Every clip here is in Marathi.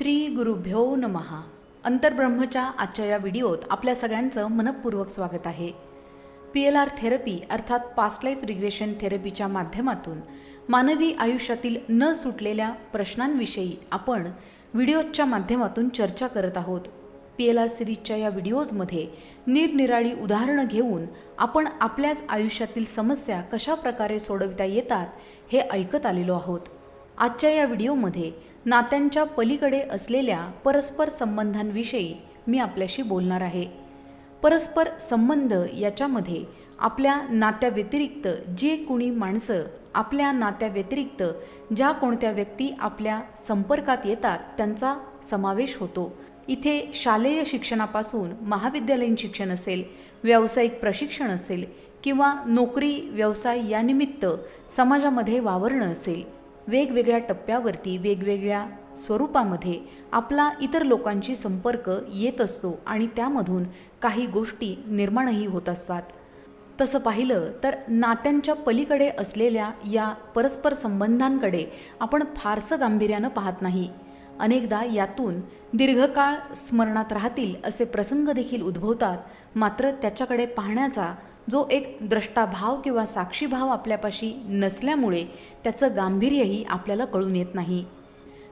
श्री गुरुभ्यो नमहा अंतर्ब्रह्मच्या आजच्या या व्हिडिओत आपल्या सगळ्यांचं मनपूर्वक स्वागत आहे. पी एल आर थेरपी अर्थात पास्ट लाईफ रिग्रेशन थेरपीच्या माध्यमातून मानवी आयुष्यातील न सुटलेल्या प्रश्नांविषयी आपण व्हिडिओच्या माध्यमातून चर्चा करत आहोत. पी एल आर सिरीजच्या या व्हिडिओजमध्ये निरनिराळी उदाहरणं घेऊन आपण आपल्याच आयुष्यातील समस्या कशा प्रकारे सोडविता येतात हे ऐकत आलेलो आहोत. आजच्या या व्हिडिओमध्ये नात्यांच्या पलीकडे असलेल्या परस्पर संबंधांविषयी मी आपल्याशी बोलणार आहे. परस्पर संबंध याच्यामध्ये आपल्या नात्याव्यतिरिक्त जे कुणी माणसं आपल्या नात्याव्यतिरिक्त ज्या कोणत्या व्यक्ती आपल्या संपर्कात येतात त्यांचा समावेश होतो. इथे शालेय शिक्षणापासून महाविद्यालयीन शिक्षण असेल व्यावसायिक प्रशिक्षण असेल किंवा नोकरी व्यवसाय यानिमित्त समाजामध्ये वावरणं असेल वेगवेगळ्या टप्प्यावरती वेगवेगळ्या स्वरूपामध्ये आपला इतर लोकांशी संपर्क येत असतो आणि त्यामधून काही गोष्टी निर्माणही होत असतात. तसं पाहिलं तर नात्यांच्या पलीकडे असलेल्या या परस्पर संबंधांकडे आपण फारसं गांभीर्यानं पाहत नाही. अनेकदा यातून दीर्घकाळ स्मरणात राहतील असे प्रसंग देखील उद्भवतात मात्र त्याच्याकडे पाहण्याचा जो एक द्रष्टाभाव किंवा साक्षीभाव आपल्यापाशी नसल्यामुळे त्याचं गांभीर्यही आपल्याला कळून येत नाही.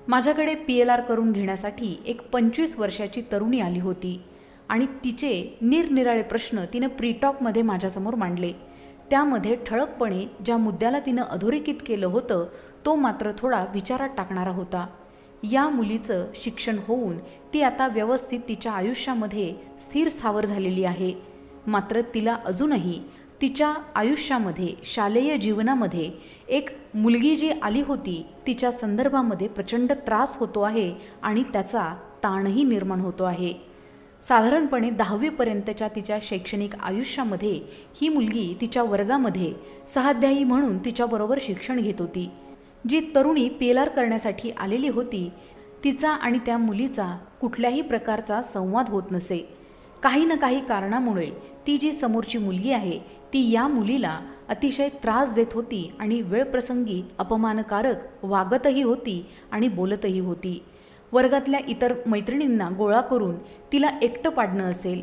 माझ्याकडे पी एल आर करून घेण्यासाठी एक पंचवीस वर्षाची तरुणी आली होती आणि तिचे निरनिराळे प्रश्न तिनं प्रीटॉकमध्ये माझ्यासमोर मांडले. त्यामध्ये ठळकपणे ज्या मुद्द्याला तिनं अधोरेखित केलं होतं तो मात्र थोडा विचारात टाकणारा होता. या मुलीचं शिक्षण होऊन ती आता व्यवस्थित तिच्या आयुष्यामध्ये स्थिर स्थावर झालेली आहे. मात्र तिला अजूनही तिच्या आयुष्यामध्ये शालेय जीवनामध्ये एक मुलगी जी आली होती तिच्या संदर्भामध्ये प्रचंड त्रास होतो आहे आणि त्याचा ताणही निर्माण होतो आहे. साधारणपणे दहावीपर्यंतच्या तिच्या शैक्षणिक आयुष्यामध्ये ही मुलगी तिच्या वर्गामध्ये सहाध्यायी म्हणून तिच्याबरोबर शिक्षण घेत होती. जी तरुणी पी एल आर करण्यासाठी आलेली होती तिचा आणि त्या मुलीचा कुठल्याही प्रकारचा संवाद होत नसे. काही ना काही कारणामुळे ती जी समोरची मुलगी आहे ती या मुलीला अतिशय त्रास देत होती आणि वेळप्रसंगी अपमानकारक वागतही होती आणि बोलतही होती. वर्गातल्या इतर मैत्रिणींना गोळा करून तिला एकटं पाडणं असेल.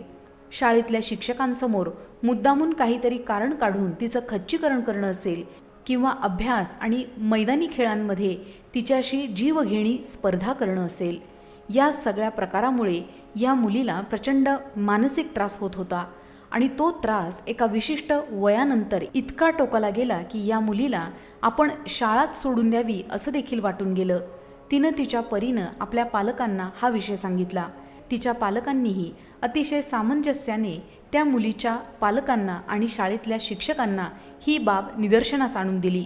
शाळेतल्या शिक्षकांसमोर मुद्दामून काहीतरी कारण काढून तिचं खच्चीकरण करणं असेल किंवा अभ्यास आणि मैदानी खेळांमध्ये तिच्याशी जीवघेणी स्पर्धा करणं असेल. या सगळ्या प्रकारामुळे या मुलीला प्रचंड मानसिक त्रास होत होता. आणि तो त्रास एका विशिष्ट वयानंतर इतका टोकाला गेला की या मुलीला आपण शाळाच सोडून द्यावी असं देखील वाटून गेलं. तिनं तिच्या परीनं आपल्या पालकांना हा विषय सांगितला. तिच्या पालकांनीही अतिशय सामंजस्याने त्या मुलीच्या पालकांना आणि शाळेतल्या शिक्षकांना ही बाब निदर्शनास आणून दिली.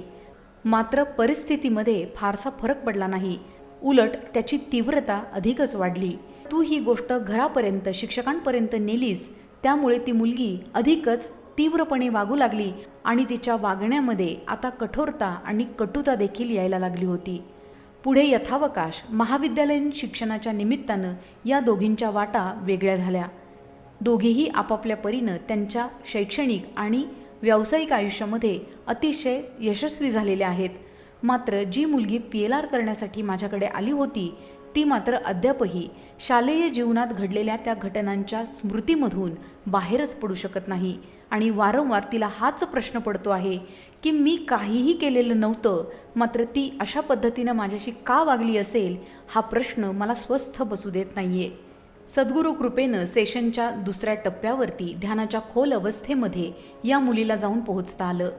मात्र परिस्थितीमध्ये फारसा फरक पडला नाही. उलट त्याची तीव्रता अधिकच वाढली. तू ही गोष्ट घरापर्यंत शिक्षकांपर्यंत नेलीस त्यामुळे ती मुलगी अधिकच तीव्रपणे वागू लागली आणि तिच्या वागण्यामध्ये आता कठोरता आणि कटुता देखील यायला लागली होती. पुढे यथावकाश महाविद्यालयीन शिक्षणाच्या निमित्तानं या दोघींच्या वाटा वेगळ्या झाल्या. दोघीही आपापल्या परीनं त्यांच्या शैक्षणिक आणि व्यावसायिक आयुष्यामध्ये अतिशय यशस्वी झालेल्या आहेत. मात्र जी मुलगी पी एल आर करण्यासाठी माझ्याकडे आली होती ती मात्र अद्यापही शालेय जीवनात घडलेल्या त्या घटनांच्या स्मृतीमधून बाहेरच पडू शकत नाही. आणि वारंवार तिला हाच प्रश्न पडतो आहे की मी काहीही केलेलं नव्हतं मात्र ती अशा पद्धतीनं माझ्याशी का वागली असेल हा प्रश्न मला स्वस्थ बसू देत नाही आहे सद्गुरू कृपेनं सेशनच्या दुसऱ्या टप्प्यावरती ध्यानाच्या खोल अवस्थेमध्ये या मुलीला जाऊन पोहोचता आलं.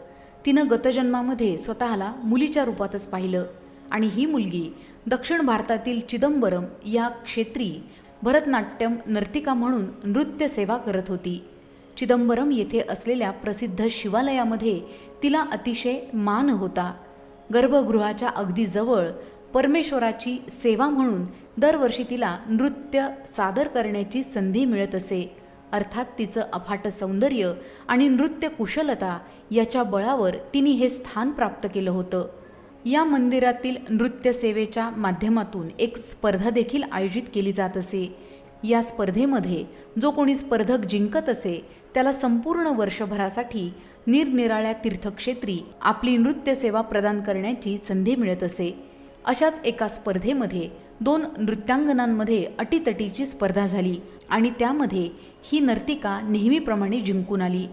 तिनं गतजन्मामध्ये स्वतःला मुलीच्या रूपातच पाहिलं आणि ही मुलगी दक्षिण भारतातील चिदंबरम या क्षेत्री भरतनाट्यम नर्तिका म्हणून नृत्यसेवा करत होती. चिदंबरम येथे असलेल्या प्रसिद्ध शिवालयामध्ये तिला अतिशय मान होता. गर्भगृहाच्या अगदी जवळ परमेश्वराची सेवा म्हणून दरवर्षी तिला नृत्य सादर करण्याची संधी मिळत असे. अर्थात तिचं अफाट सौंदर्य आणि नृत्य कुशलता याच्या बळावर तिने हे स्थान प्राप्त केलं होतं. या मंदिरातील नृत्य सेवेच्या माध्यमातून एक स्पर्धा देखील आयोजित केली जात असे. या स्पर्धेमध्ये जो कोणी स्पर्धक जिंकत असे त्याला संपूर्ण वर्षभरासाठी निरनिराळ्या तीर्थक्षेत्री आपली नृत्यसेवा प्रदान करण्याची संधी मिळत असे. अशाच एका स्पर्धेमध्ये दोन नृत्यांगनांमध्ये अटीतटीची स्पर्धा झाली आणि त्यामध्ये ही नर्तिका नेहमीप्रमाणे जिंकून आली.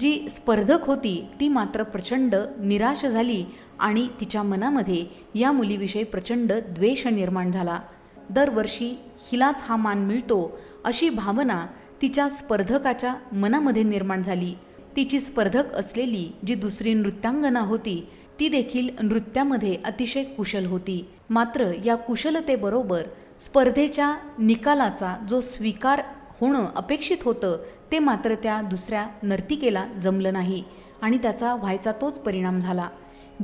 जी स्पर्धक होती ती मात्र प्रचंड निराश झाली आणि तिच्या मनामध्ये या मुलीविषयी प्रचंड द्वेष निर्माण झाला. दरवर्षी हिलाच हा मान मिळतो अशी भावना तिच्या स्पर्धकाच्या मनामध्ये निर्माण झाली. तिची स्पर्धक असलेली जी दुसरी नृत्यांगना होती ती देखील नृत्यामध्ये अतिशय कुशल होती. मात्र या कुशलतेबरोबर स्पर्धेच्या निकालाचा जो स्वीकार होणं अपेक्षित होतं ते मात्र त्या दुसऱ्या नर्तिकेला जमलं नाही आणि त्याचा व्हायचा तोच परिणाम झाला.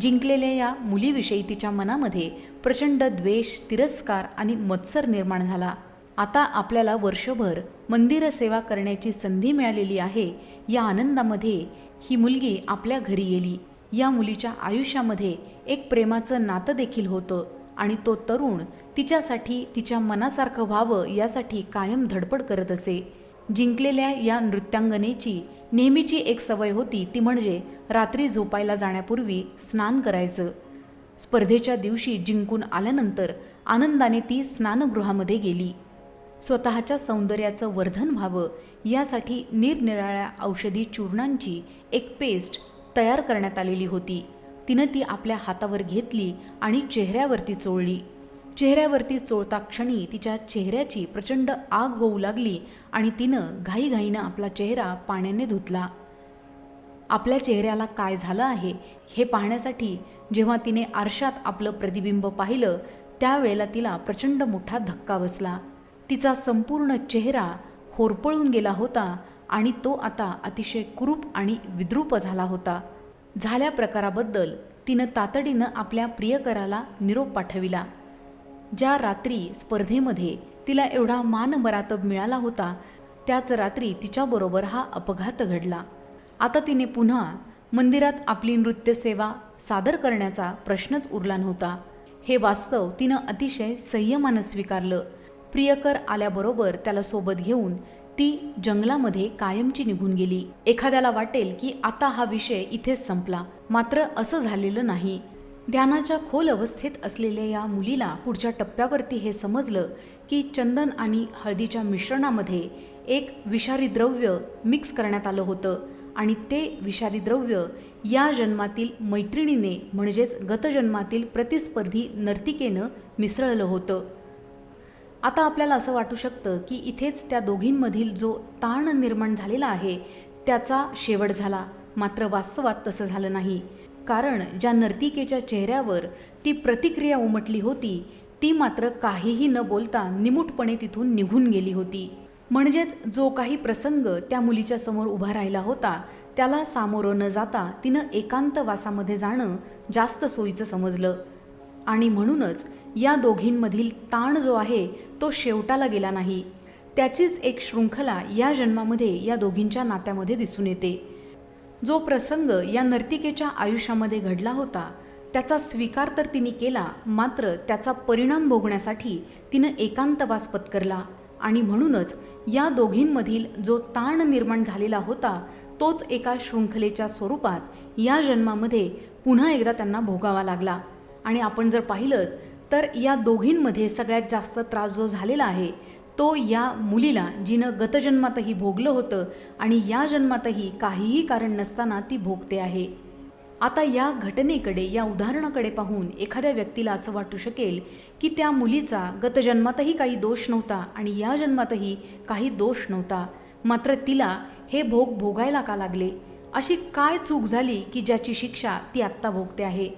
जिंकलेल्या या मुलीविषयी तिच्या मनामध्ये प्रचंड द्वेष तिरस्कार आणि मत्सर निर्माण झाला. आता आपल्याला वर्षभर मंदिर सेवा करण्याची संधी मिळालेली आहे या आनंदामध्ये ही मुलगी आपल्या घरी गेली. या मुलीच्या आयुष्यामध्ये एक प्रेमाचं नातं देखील होतं आणि तो तरुण तिच्यासाठी तिच्या मनासारखं व्हावं यासाठी कायम धडपड करत असे. जिंकलेल्या या नृत्यांगनेची नेहमीची एक सवय होती ती म्हणजे रात्री झोपायला जाण्यापूर्वी स्नान करायचं. स्पर्धेच्या दिवशी जिंकून आल्यानंतर आनंदाने ती स्नानगृहामध्ये गेली. स्वतःच्या सौंदर्याचं वर्धन व्हावं यासाठी निरनिराळ्या औषधी चूर्णांची एक पेस्ट तयार करण्यात आलेली होती. तिनं ती आपल्या हातावर घेतली आणि चेहऱ्यावरती चोळली. चेहऱ्यावरती चोळता क्षणी तिच्या चेहऱ्याची प्रचंड आग होऊ लागली आणि तिनं घाईघाईनं आपला चेहरा पाण्याने धुतला. आपल्या चेहऱ्याला काय झालं आहे हे पाहण्यासाठी जेव्हा तिने आरशात आपलं प्रतिबिंब पाहिलं त्यावेळेला तिला प्रचंड मोठा धक्का बसला. तिचा संपूर्ण चेहरा होरपळून गेला होता आणि तो आता अतिशय कुरूप आणि विद्रूप झाला होता. झाल्या प्रकाराबद्दल तिनं तातडीनं आपल्या प्रियकराला निरोप पाठविला. ज्या रात्री स्पर्धेमध्ये तिला एवढा मान मरातब मिळाला होता त्याच रात्री तिच्याबरोबर हा अपघात घडला. आता तिने पुन्हा मंदिरात आपली नृत्यसेवा सादर करण्याचा प्रश्नच उरला नव्हता. हे वास्तव तिनं अतिशय संयमानं स्वीकारलं. प्रियकर आल्याबरोबर त्याला सोबत घेऊन ती जंगलामध्ये कायमची निघून गेली. एखाद्याला वाटेल की आता हा विषय इथेच संपला. मात्र असं झालेलं नाही. ध्यानाच्या खोल अवस्थेत असलेल्या या मुलीला पुढच्या टप्प्यावरती हे समजलं की चंदन आणि हळदीच्या मिश्रणामध्ये एक विषारी द्रव्य मिक्स करण्यात आलं होतं आणि ते विषारी द्रव्य या जन्मातील मैत्रिणीने म्हणजेच गतजन्मातील प्रतिस्पर्धी नर्तिकेनं मिसळलं होतं. आता आपल्याला असं वाटू शकतं की इथेच त्या दोघींमधील जो ताण निर्माण झालेला आहे त्याचा शेवट झाला. मात्र वास्तवात तसं झालं नाही. कारण ज्या नर्तिकेच्या चेहऱ्यावर ती प्रतिक्रिया उमटली होती ती मात्र काहीही न बोलता निमूटपणे तिथून निघून गेली होती. म्हणजेच जो काही प्रसंग त्या मुलीच्या समोर उभा राहिला होता त्याला सामोरं न जाता तिनं एकांत वासामध्ये जाणं जास्त सोयीचं समजलं. आणि म्हणूनच या दोघींमधील ताण जो आहे तो शेवटाला गेला नाही. त्याचीच एक शृंखला या जन्मामध्ये या दोघींच्या नात्यामध्ये दिसून येते. जो प्रसंग या नर्तिकेच्या आयुष्यामध्ये घडला होता त्याचा स्वीकार तर तिने केला मात्र त्याचा परिणाम भोगण्यासाठी तिनं एकांतवास पत्करला आणि म्हणूनच या दोघींमधील जो ताण निर्माण झालेला होता तोच एका शृंखलेच्या स्वरूपात या जन्मामध्ये पुन्हा एकदा त्यांना भोगावा लागला. आणि आपण जर पाहिलं तर या दोघींमध्ये सगळ्यात जास्त त्रास जो झालेला आहे तो या मुलीला जिनं गतजन्मातही भोगलं होतं आणि या जन्मातही काहीही कारण नसताना ती भोगते आहे. आता या घटनेकडे या उदाहरणाकडे पाहून एखाद्या व्यक्तीला असं वाटू शकेल की त्या मुलीचा गतजन्मातही काही दोष नव्हता आणि या जन्मातही काही दोष नव्हता. मात्र तिला हे भोग भोगायला का लागले? अशी काय चूक झाली की ज्याची शिक्षा ती आत्ता भोगते आहे?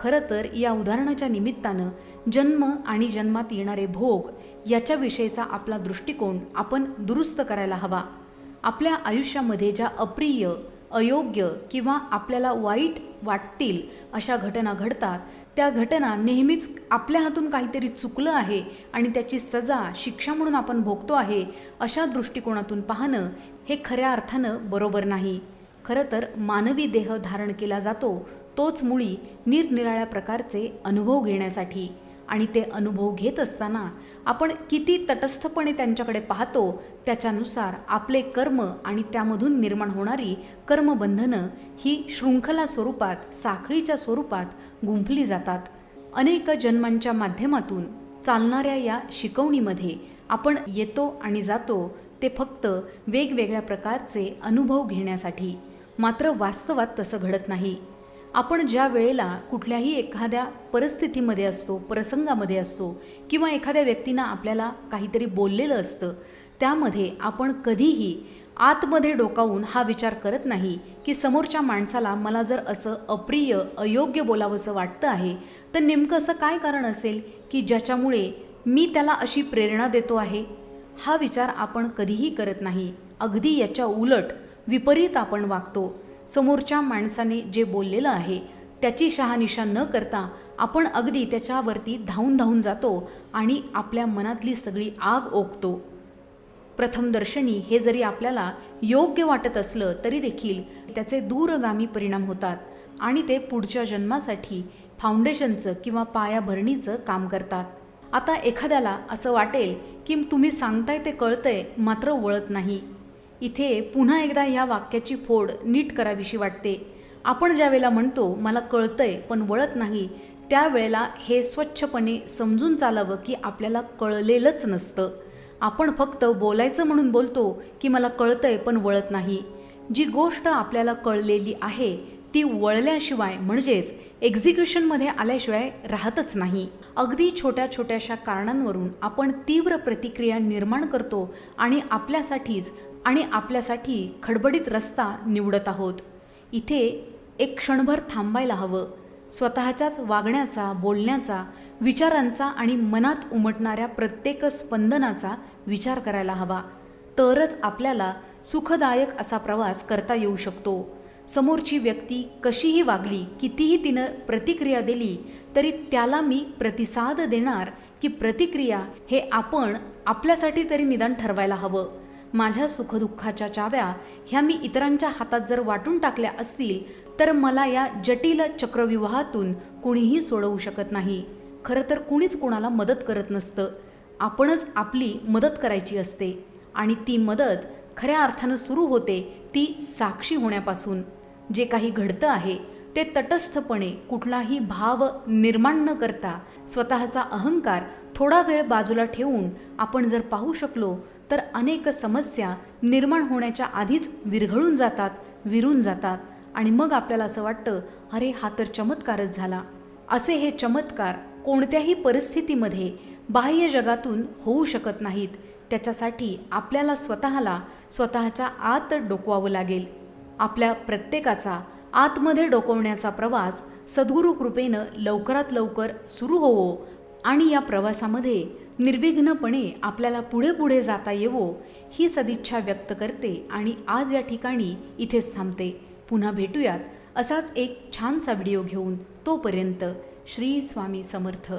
खरं तर या उदाहरणाच्या निमित्तानं जन्म आणि जन्मात येणारे भोग याच्याविषयीचा आपला दृष्टिकोन आपण दुरुस्त करायला हवा. आपल्या आयुष्यामध्ये ज्या अप्रिय अयोग्य किंवा आपल्याला वाईट वाटतील अशा घटना घडतात त्या घटना नेहमीच आपल्या हातून काहीतरी चुकलं आहे आणि त्याची सजा शिक्षा म्हणून आपण भोगतो आहे अशा दृष्टिकोनातून पाहणं हे खऱ्या अर्थानं बरोबर नाही. खरं तर मानवी देह धारण केला जातो तोच मुळी निरनिराळ्या प्रकारचे अनुभव घेण्यासाठी. आणि ते अनुभव घेत असताना आपण किती तटस्थपणे त्यांच्याकडे पाहतो त्याच्यानुसार आपले कर्म आणि त्यामधून निर्माण होणारी कर्मबंधनं ही शृंखला स्वरूपात साखळीच्या स्वरूपात गुंफली जातात. अनेक जन्मांच्या माध्यमातून चालणाऱ्या या शिकवणीमध्ये आपण येतो आणि जातो ते फक्त वेगवेगळ्या प्रकारचे अनुभव घेण्यासाठी. मात्र वास्तवात तसं घडत नाही. आपण ज्या वेळेला कुठल्याही एखाद्या परिस्थितीमध्ये असतो प्रसंगामध्ये असतो किंवा एखाद्या व्यक्तीनं आपल्याला काहीतरी बोललेलं असतं त्यामध्ये आपण कधीही आतमध्ये डोकावून हा विचार करत नाही की समोरच्या माणसाला मला जर असं अप्रिय अयोग्य बोलावंसं वाटतं आहे तर नेमकं असं काय कारण असेल की ज्याच्यामुळे मी त्याला अशी प्रेरणा देतो आहे? हा विचार आपण कधीही करत नाही. अगदी याच्या उलट विपरीत आपण वागतो. समोरच्या माणसाने जे बोललेलं आहे त्याची शहानिशा न करता आपण अगदी त्याच्यावरती धावून धावून जातो आणि आपल्या मनातली सगळी आग ओकतो. प्रथमदर्शनी हे जरी आपल्याला योग्य वाटत असलं तरी देखील त्याचे दूरगामी परिणाम होतात आणि ते पुढच्या जन्मासाठी फाउंडेशनचं किंवा पायाभरणीचं काम करतात. आता एखाद्याला असं वाटेल की तुम्ही सांगताय ते कळतंय मात्र वळत नाही. इथे पुन्हा एकदा ह्या वाक्याची फोड नीट करावीशी वाटते. आपण ज्या वेळेला म्हणतो मला कळतंय पण वळत नाही त्यावेळेला हे स्वच्छपणे समजून चालावं की आपल्याला कळलेलंच नसतं. आपण फक्त बोलायचं म्हणून बोलतो की मला कळतंय पण वळत नाही. जी गोष्ट आपल्याला कळलेली आहे ती वळल्याशिवाय म्हणजेच एक्झिक्युशनमध्ये आल्याशिवाय राहतच नाही. अगदी छोट्या छोट्याशा कारणांवरून आपण तीव्र प्रतिक्रिया निर्माण करतो आणि आपल्यासाठीच आणि आपल्यासाठी खडबडीत रस्ता निवडत आहोत. इथे एक क्षणभर थांबायला हवं. स्वतःच्याच वागण्याचा बोलण्याचा विचारांचा आणि मनात उमटणाऱ्या प्रत्येक स्पंदनाचा विचार करायला हवा. तरच आपल्याला सुखदायक असा प्रवास करता येऊ शकतो. समोरची व्यक्ती कशीही वागली कितीही तिनं प्रतिक्रिया दिली तरी त्याला मी प्रतिसाद देणार की प्रतिक्रिया हे आपण आपल्यासाठी तरी निदान ठरवायला हवं. माझ्या सुखदुःखाच्या चाव्या ह्या मी इतरांच्या हातात जर वाटून टाकल्या असतील तर मला या जटिल चक्रविवाहातून कुणीही सोडवू शकत नाही. खरं तर कुणीच कोणाला मदत करत नसतं. आपणच आपली मदत करायची असते आणि ती मदत खऱ्या अर्थानं सुरू होते ती साक्षी होण्यापासून. जे काही घडतं आहे ते तटस्थपणे कुठलाही भाव निर्माण न करता स्वतःचा अहंकार थोडा वेळ बाजूला ठेवून आपण जर पाहू शकलो तर अनेक समस्या निर्माण होण्याच्या आधीच विरघळून जातात विरून जातात. आणि मग आपल्याला असं वाटतं अरे हा तर चमत्कारच झाला. असे हे चमत्कार कोणत्याही परिस्थितीमध्ये बाह्य जगातून होऊ शकत नाहीत. त्याच्यासाठी आपल्याला स्वतःला स्वतःच्या आत डोकवावं लागेल. आपल्या प्रत्येकाचा आतमध्ये डोकवण्याचा प्रवास सद्गुरू कृपेनं लवकरात लवकर सुरू होवो आणि या प्रवासामध्ये निर्विघ्नपणे आपल्याला पुढे पुढे जाता येवो ही सदिच्छा व्यक्त करते आणि आज या ठिकाणी इथेच थांबते. पुन्हा भेटूयात असाच एक छानसा व्हिडिओ घेऊन तोपर्यंत श्री स्वामी समर्थ.